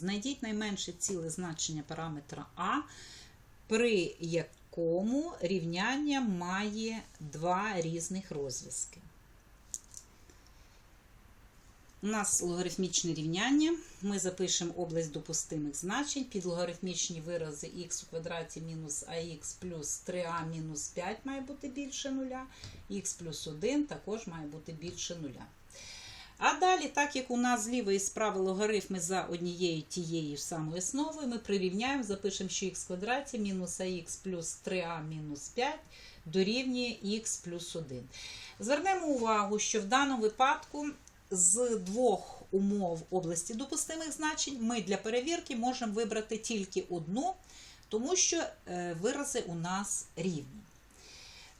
Знайдіть найменше ціле значення параметра А, при якому рівняння має два різних розв'язки. У нас логарифмічне рівняння. Ми запишемо область допустимих значень. Під логарифмічні вирази х у квадраті мінус ах плюс 3а мінус 5 має бути більше нуля, х плюс 1 також має бути більше нуля. А далі, так як у нас зліва і справа логарифми за однією тією ж самою основою, ми прирівняємо, запишемо, що х квадраті мінус ах плюс 3а мінус 5 дорівнює х плюс 1. Звернемо увагу, що в даному випадку з двох умов області допустимих значень ми для перевірки можемо вибрати тільки одну, тому що е, вирази у нас рівні.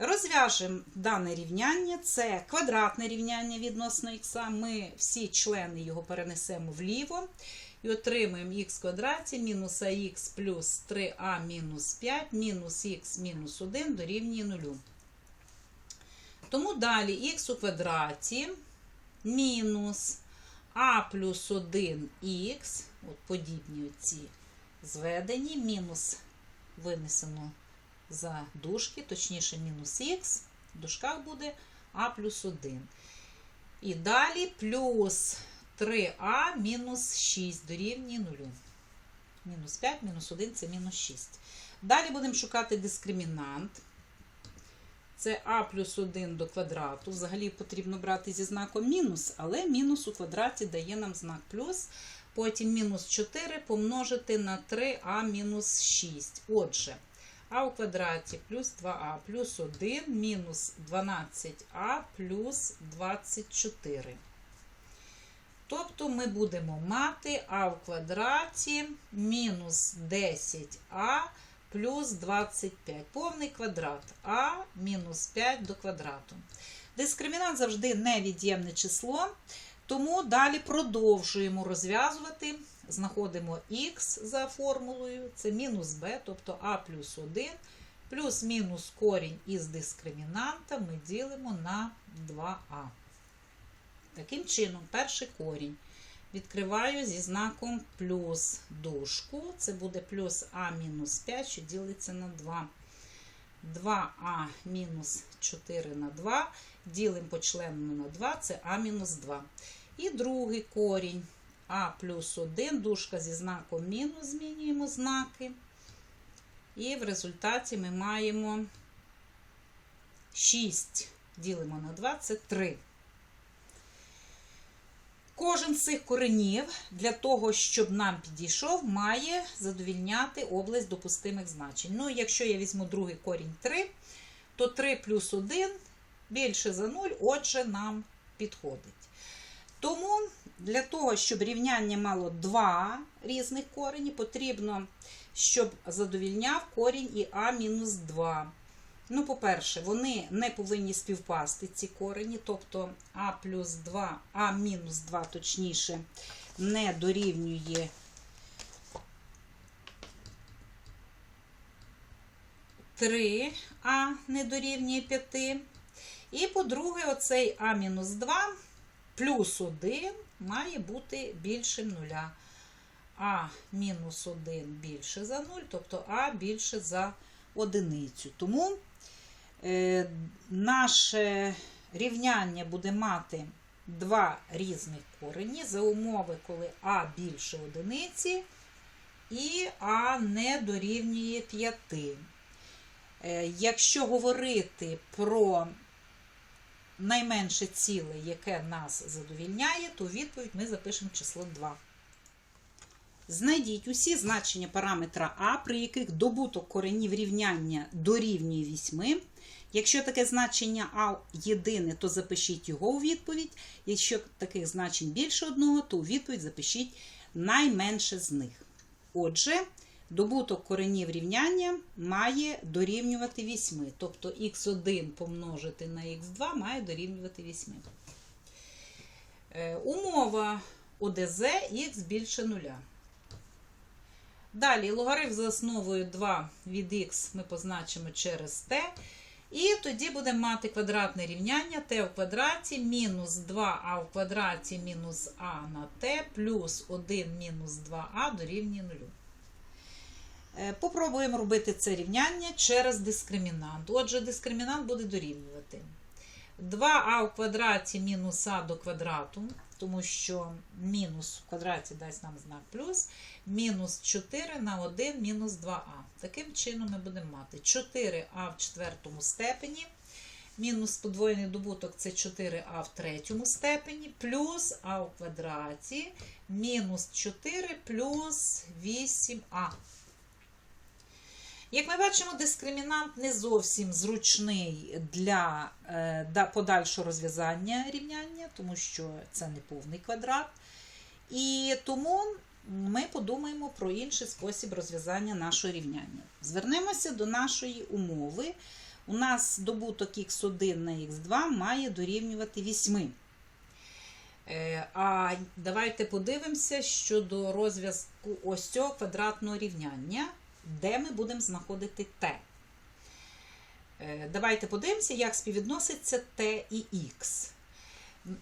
Розв'яжемо дане рівняння. Це квадратне рівняння відносно х. Ми всі члени його перенесемо вліво і отримаємо х квадраті мінус ах плюс 3а мінус 5 мінус х мінус 1 дорівнює 0. Тому далі х у квадраті мінус а плюс 1х, от подібні ці зведені, мінус винесено за дужки, точніше, мінус х, в дужках буде а плюс 1. І далі плюс 3а мінус 6 дорівнює 0. Мінус 5, мінус 1 це мінус 6. Далі будемо шукати дискримінант. Це а плюс 1 до квадрату. Взагалі потрібно брати зі знаком мінус, але мінус у квадраті дає нам знак плюс. Потім мінус 4 помножити на 3а мінус 6. Отже, а у квадраті плюс 2а плюс 1 мінус 12а плюс 24. Тобто ми будемо мати а в квадраті мінус 10а плюс 25. Повний квадрат а мінус 5 до квадрату. Дискримінант завжди невід'ємне число, тому далі продовжуємо розв'язувати. Знаходимо х за формулою, це мінус b, тобто а плюс 1, плюс мінус корінь із дискримінанта ми ділимо на 2а. Таким чином, перший корінь відкриваю зі знаком плюс дужку. Це буде плюс а мінус 5, що ділиться на 2. 2а мінус 4 на 2. Ділимо по члену на 2, це а мінус 2. І другий корінь а плюс 1, дужка зі знаком мінус, змінюємо знаки. І в результаті ми маємо 6 ділимо на 2, це 3. Кожен з цих коренів для того, щоб нам підійшов, має задовільняти область допустимих значень. Ну, якщо я візьму другий корінь 3, то 3 плюс 1 більше за 0, отже, нам підходить. Тому для того, щоб рівняння мало два різних корені, потрібно, щоб задовільняв корінь і а мінус 2. Ну, по-перше, вони не повинні співпасти, ці корені, тобто а плюс 2, а мінус 2, точніше, не дорівнює 3, а не дорівнює 5. І, по-друге, оцей а мінус 2 плюс 1 має бути більшим нуля. А мінус 1 більше за 0, тобто А більше за одиницю. Тому е, наше рівняння буде мати два різних корені за умови, коли А більше одиниці і А не дорівнює 5. Е, якщо говорити про найменше ціле, яке нас задовільняє, то відповідь ми запишемо число 2. Знайдіть усі значення параметра А, при яких добуток коренів рівняння дорівнює 8. Якщо таке значення А єдине, то запишіть його у відповідь. Якщо таких значень більше одного, то у відповідь запишіть найменше з них. Отже, добуток коренів рівняння має дорівнювати 8. Тобто х1 помножити на х2 має дорівнювати 8. Е, умова ОДЗ х більше 0. Далі логарифм за основою 2 від х ми позначимо через t. І тоді будемо мати квадратне рівняння t в квадраті мінус 2а в квадраті мінус а на t плюс 1 мінус 2а дорівнює 0. Е, Попробуємо робити це рівняння через дискримінант. Отже, дискримінант буде дорівнювати 2а в квадраті мінус а до квадрату, тому що мінус в квадраті дасть нам знак плюс, мінус 4 на 1 мінус 2а. Таким чином ми будемо мати 4а в четвертому степені, мінус подвоєний добуток це 4а в третьому степені, плюс а в квадраті, мінус 4 плюс 8а. Як ми бачимо, дискримінант не зовсім зручний для е, подальшого розв'язання рівняння, тому що це не повний квадрат. І тому ми подумаємо про інший спосіб розв'язання нашого рівняння. Звернемося до нашої умови. У нас добуток х1 на х2 має дорівнювати 8. Е, А давайте подивимося щодо розв'язку ось цього квадратного рівняння, де ми будемо знаходити t. Е, Давайте подивимося, як співвідноситься t і x.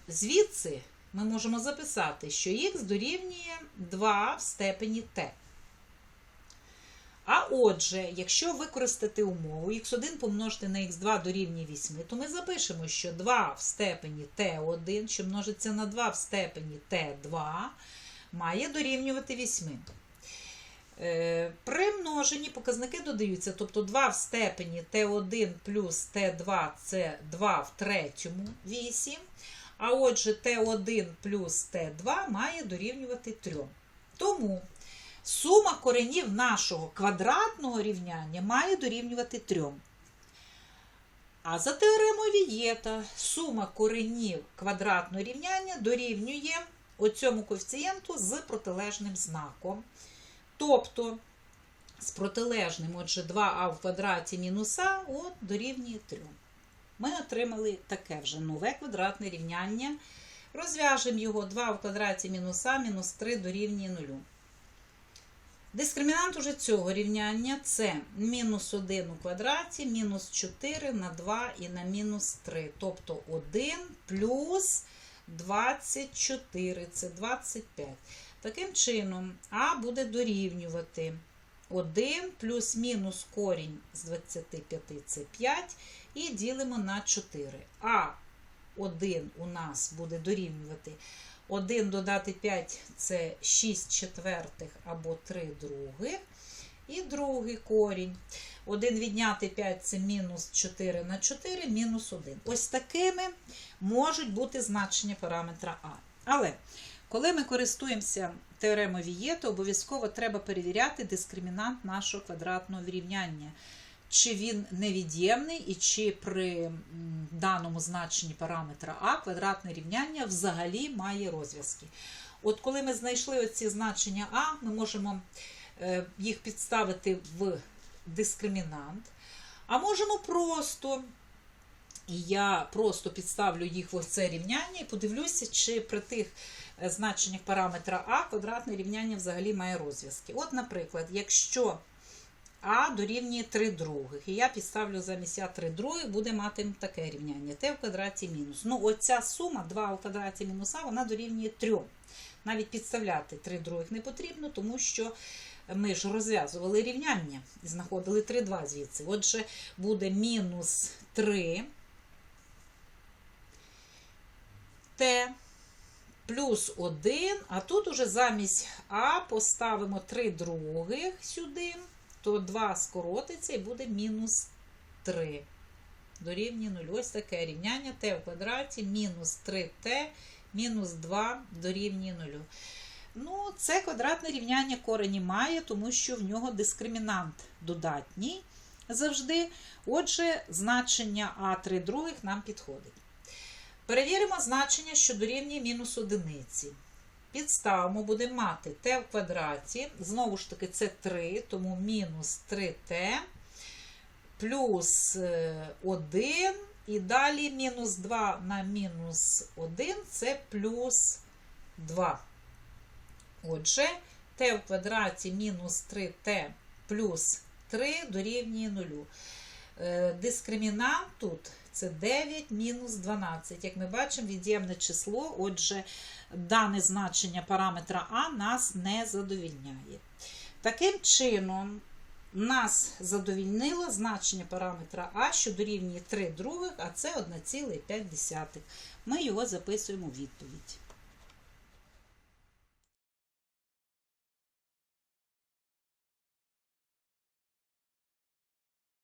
Звідси ми можемо записати, що х дорівнює 2 в степені t. А отже, якщо використати умову х1 помножити на х2 дорівнює 8, то ми запишемо, що 2 в степені t1, що множиться на 2 в степені t2, має дорівнювати 8. Е, При множенні показники додаються, тобто 2 в степені t1 плюс t2 це 2 в третьому 8. А отже, t1 плюс t2 має дорівнювати 3. Тому сума коренів нашого квадратного рівняння має дорівнювати 3. А за теоремою Вієта сума коренів квадратного рівняння дорівнює оцьому коефіцієнту з протилежним знаком. Тобто з протилежним, отже, 2а в квадраті мінус а от дорівнює 3. Ми отримали таке вже нове квадратне рівняння. Розв'яжемо його 2 в квадраті мінус а мінус 3 дорівнює 0. Дискримінант уже цього рівняння це мінус 1 у квадраті, мінус 4 на 2 і на мінус 3. Тобто 1 плюс 24, це 25. Таким чином, а буде дорівнювати 1 плюс-мінус корінь з 25 це 5. І ділимо на 4. А 1 у нас буде дорівнювати 1 додати 5 це 6 четвертих або 3 других. І другий корінь. 1 відняти 5 це мінус 4 на 4, мінус 1. Ось такими можуть бути значення параметра А. Але коли ми користуємося теоремою Вієта, обов'язково треба перевіряти дискримінант нашого квадратного рівняння. Чи він невід'ємний, і чи при даному значенні параметра А квадратне рівняння взагалі має розв'язки. От коли ми знайшли оці значення А, ми можемо е, їх підставити в дискримінант, а можемо просто, я просто підставлю їх в оце рівняння і подивлюся, чи при тих е, значеннях параметра А квадратне рівняння взагалі має розв'язки. От, наприклад, якщо а дорівнює 3 других. І я підставлю замість А 3 других, буде мати таке рівняння. Т в квадраті мінус. Ну, оця сума 2 у квадраті мінус А, вона дорівнює 3. Навіть підставляти 3 других не потрібно, тому що ми ж розв'язували рівняння і знаходили 3 2 звідси. Отже, буде мінус 3 Т плюс 1, а тут уже замість А поставимо 3 других сюди то 2 скоротиться і буде мінус 3. Дорівнює 0. Ось таке рівняння t в квадраті мінус 3t мінус 2 дорівнює 0. Ну, це квадратне рівняння корені має, тому що в нього дискримінант додатній завжди. Отже, значення А3 других нам підходить. Перевіримо значення, що дорівнює мінус одиниці. Підставимо, будемо мати t в квадраті. Знову ж таки, це 3, тому мінус 3t плюс 1. І далі мінус 2 на мінус 1 це плюс 2. Отже, t в квадраті мінус 3t плюс 3 дорівнює 0. Е, Дискримінант тут це 9 мінус 12. Як ми бачимо, від'ємне число, отже, дане значення параметра А нас не задовільняє. Таким чином, нас задовільнило значення параметра А, що дорівнює 3 других, а це 1,5. Ми його записуємо у відповідь.